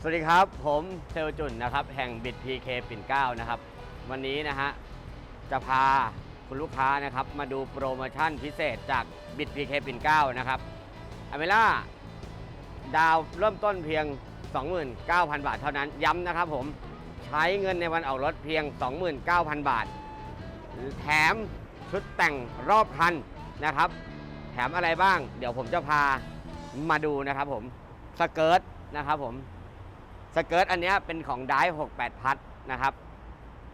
สวัสดีครับ ผมเซลจุนนะครับ แห่งบิดพีเคปิ่นเกล้านะครับ วันนี้นะฮะจะพาคุณลูกค้านะครับมาดูโปรโมชั่นพิเศษจากบิดพีเคปิ่นเกล้านะครับอเมล่าดาวเริ่มต้นเพียง 29,000 บาทเท่านั้นย้ำนะครับผมใช้เงินในวันออกรถเพียง 29,000 บาท แถมชุดแต่งรอบคันนะครับ แถมอะไรบ้าง เดี๋ยวผมจะพามาดูนะครับผมสเกิร์ตนะครับผม สเกิร์ตอันนี้เป็นของได68 พัทนะครับ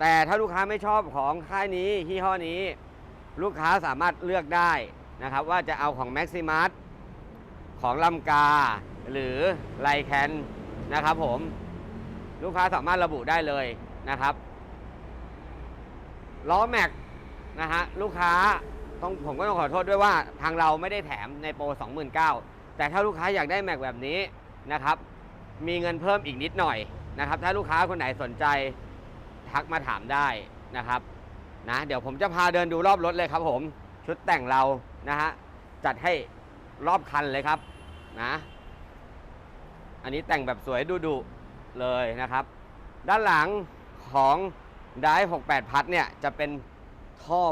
แต่ถ้าลูกค้าไม่ชอบของค่ายนี้ยี่ห้อนี้ ลูกค้าสามารถเลือกได้นะครับ ว่าจะเอาของ Maximus ของลำกา หรือไลแคนนะครับผม ลูกค้าสามารถระบุได้เลยนะครับล้อแม็กนะฮะลูกค้าต้องผมก็ต้องขอโทษด้วยว่าทางเราไม่ได้แถมในโปร 29,000 แต่ถ้าลูกค้าอยากได้แม็กแบบนี้นะครับ มีเงินเพิ่มอีกนิดหน่อยนะครับ ถ้าลูกค้าคนไหนสนใจทักมาถามได้นะครับนะเดี๋ยวผมจะพาเดินดูรอบรถเลยครับผมชุดแต่งเรานะฮะจัดให้รอบคันเลยครับนะอันนี้แต่งแบบสวยดุดุเลยนะครับ ด้านหลังของได้68 พัทเนี่ยจะเป็นท่อ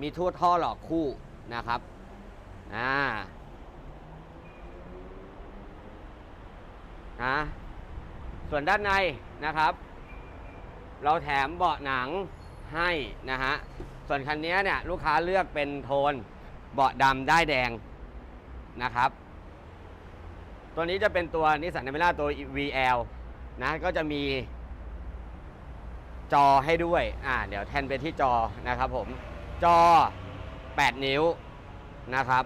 มีทั่วท่อหลอกคู่นะครับอ่า นะส่วนด้านในนะครับ เราแถมเบาะหนังให้นะฮะส่วนคันนี้เนี่ยลูกค้าเลือกเป็นโทนเบาะดำได้แดงนะครับ ตัวนี้จะเป็นตัวนิสสัน a น a ม a ตัว VL นะก็จะมีจอให้ด้วย อ่า เดี๋ยวแทนไปที่จอนะครับผม จอ 8 นิ้วนะครับ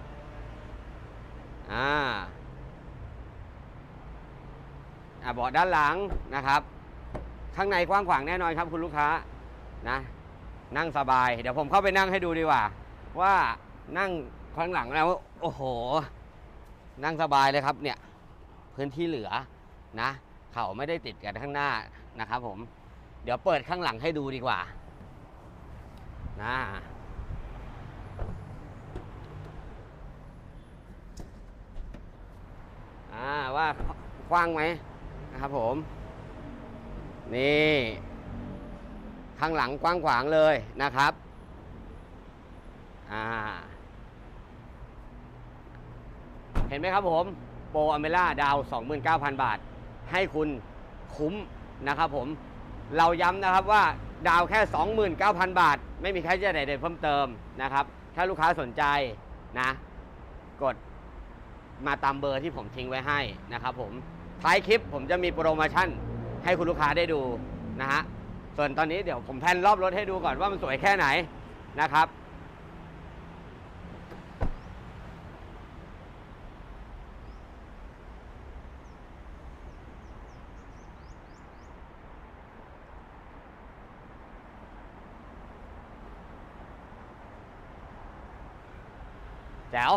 อ่า อ่าเบาะด้านหลังนะครับ ข้างในกว้างขวางแน่นอนครับคุณลูกค้านะนั่งสบาย เดี๋ยวผมเข้าไปนั่งให้ดูดีกว่า ว่านั่งข้างหลังแล้วโอ้โห นั่งสบายเลยครับเนี่ยพื้นที่เหลือนะ เขาไม่ได้ติดกันข้างหน้านะครับผม เดี๋ยวเปิดข้างหลังให้ดูดีกว่านะอ่าว่า กว้างไหม นะครับผม นี่ ข้างหลังกว้างขวางเลยนะครับอ่าเห็นไหมครับผมโปรอเมล่าดาว 29,000 บาท ให้คุณคุ้มนะครับผม เราย้ำนะครับว่าดาวแค่ 29,000 บาท ไม่มีค่าใช้จ่ายใดๆเพิ่มเติมนะครับ ถ้าลูกค้าสนใจนะ กดมาตามเบอร์ที่ผมทิ้งไว้ให้นะครับผม ท้ายคลิปผมจะมีโปรโมชั่นให้คุณลูกค้าได้ดูนะฮะ ส่วนตอนนี้เดี๋ยวผมแพนรอบรถให้ดูก่อนว่ามันสวยแค่ไหนนะครับ แจ๋ว